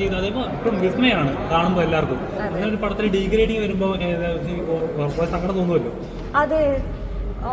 ചെയ്ത്. അതേപോലെ ഇപ്പം വിസ്മയാണ് കാണുമ്പോൾ എല്ലാവർക്കും. അങ്ങനെ ഒരു പടത്തിൽ ഡീഗ്രേഡിങ് വരുമ്പോൾ സങ്കടം തോന്നുമല്ലോ അതെ.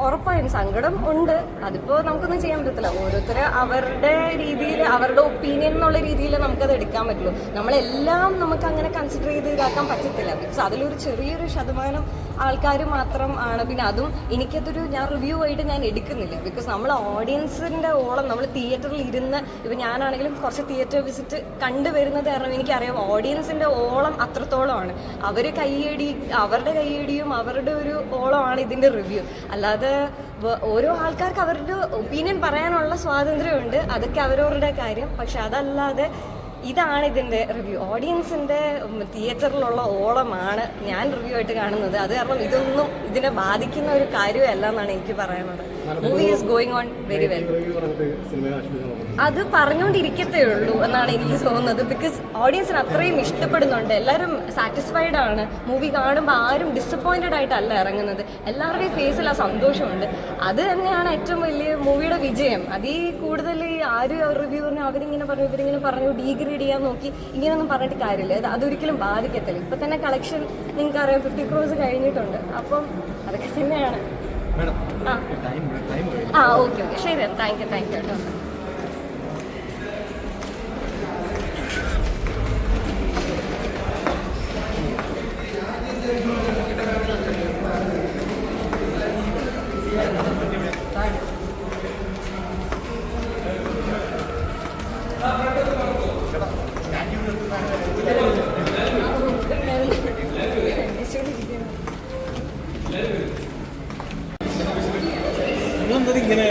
ഉറപ്പായും സങ്കടം ഉണ്ട്. അതിപ്പോ നമുക്കൊന്നും ചെയ്യാൻ പറ്റത്തില്ല. ഓരോരുത്തർ അവരുടെ രീതിയിൽ അവരുടെ ഒപ്പീനിയൻ എന്നുള്ള രീതിയിൽ നമുക്കത് എടുക്കാൻ പറ്റുള്ളൂ. നമ്മളെല്ലാം നമുക്ക് അങ്ങനെ കൺസിഡർ ചെയ്ത് ഇതാക്കാൻ പറ്റത്തില്ല. ബിക്കോസ് അതിലൊരു ചെറിയൊരു ശതമാനം ആൾക്കാർ മാത്രം ആണ്. പിന്നെ അതും എനിക്കതൊരു ഞാൻ റിവ്യൂ ആയിട്ട് ഞാൻ എടുക്കുന്നില്ല. ബിക്കോസ് നമ്മൾ ഓഡിയൻസിന്റെ ഓളം നമ്മൾ തിയേറ്ററിൽ ഇരുന്ന് ഇപ്പം ഞാനാണെങ്കിലും കുറച്ച് തിയേറ്റർ വിസിറ്റ് കണ്ടുവരുന്നത് കാരണം എനിക്കറിയാം ഓഡിയൻസിന്റെ ഓളം അത്രത്തോളമാണ്. അവർ കൈയടി അവരുടെ കൈയടിയും അവരുടെ ഒരു ഓളമാണ് ഇതിന്റെ റിവ്യൂ അല്ലാതെ ഓരോ ആൾക്കാർക്ക് അവരുടെ ഒപ്പീനിയൻ പറയാനുള്ള സ്വാതന്ത്ര്യമുണ്ട്. അതൊക്കെ അവരവരുടെ കാര്യം. പക്ഷെ അതല്ലാതെ ഇതാണ് ഇതിന്റെ റിവ്യൂ ഓഡിയൻസിന്റെ തിയേറ്ററിലുള്ള ഓളമാണ് ഞാൻ റിവ്യൂ ആയിട്ട് കാണുന്നത്. അത് കാരണം ഇതൊന്നും ഇതിനെ ബാധിക്കുന്ന ഒരു കാര്യമല്ല എന്നാണ് എനിക്ക് പറയാനുള്ളത്. Movie is going on very well അത് പറഞ്ഞുകൊണ്ടിരിക്കത്തേ ഉള്ളൂ എന്നാണ് എനിക്ക് തോന്നുന്നത്. ബിക്കോസ് ഓഡിയൻസിന് അത്രയും ഇഷ്ടപ്പെടുന്നുണ്ട്. എല്ലാവരും സാറ്റിസ്ഫൈഡ് ആണ്. മൂവി കാണുമ്പോൾ ആരും ഡിസപ്പോയിന്റഡ് ആയിട്ടല്ല ഇറങ്ങുന്നത്. എല്ലാവരുടെയും ഫേസിൽ ആ സന്തോഷമുണ്ട്. അത് തന്നെയാണ് ഏറ്റവും വലിയ മൂവിയുടെ വിജയം. അതിൽ കൂടുതൽ ഈ ആരും റിവ്യൂ പറഞ്ഞു അവരിങ്ങനെ പറഞ്ഞു ഇവരിങ്ങനെ പറഞ്ഞു ഡീഗ്രേഡ് ചെയ്യാൻ നോക്കി ഇങ്ങനെയൊന്നും പറഞ്ഞിട്ട് കാര്യമില്ല. അത് അതൊരിക്കലും ബാധിക്കത്തില്ല. ഇപ്പം തന്നെ കളക്ഷൻ നിങ്ങൾക്ക് അറിയാം ഫിഫ്റ്റി ക്രോസ് കഴിഞ്ഞിട്ടുണ്ട്. അപ്പം അതൊക്കെ തന്നെയാണ്. ആ. ആ ഓക്കെ ഓക്കെ. ശരി താങ്ക് യു താങ്ക് യു. കേട്ടോ ഇങ്ങനെ